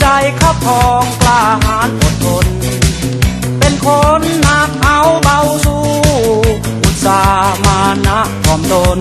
ใจขับพองกล้าหาญอดทน เป็นคนหนักเอาเบาสู้ อุตสาห์มานะพร้อมตน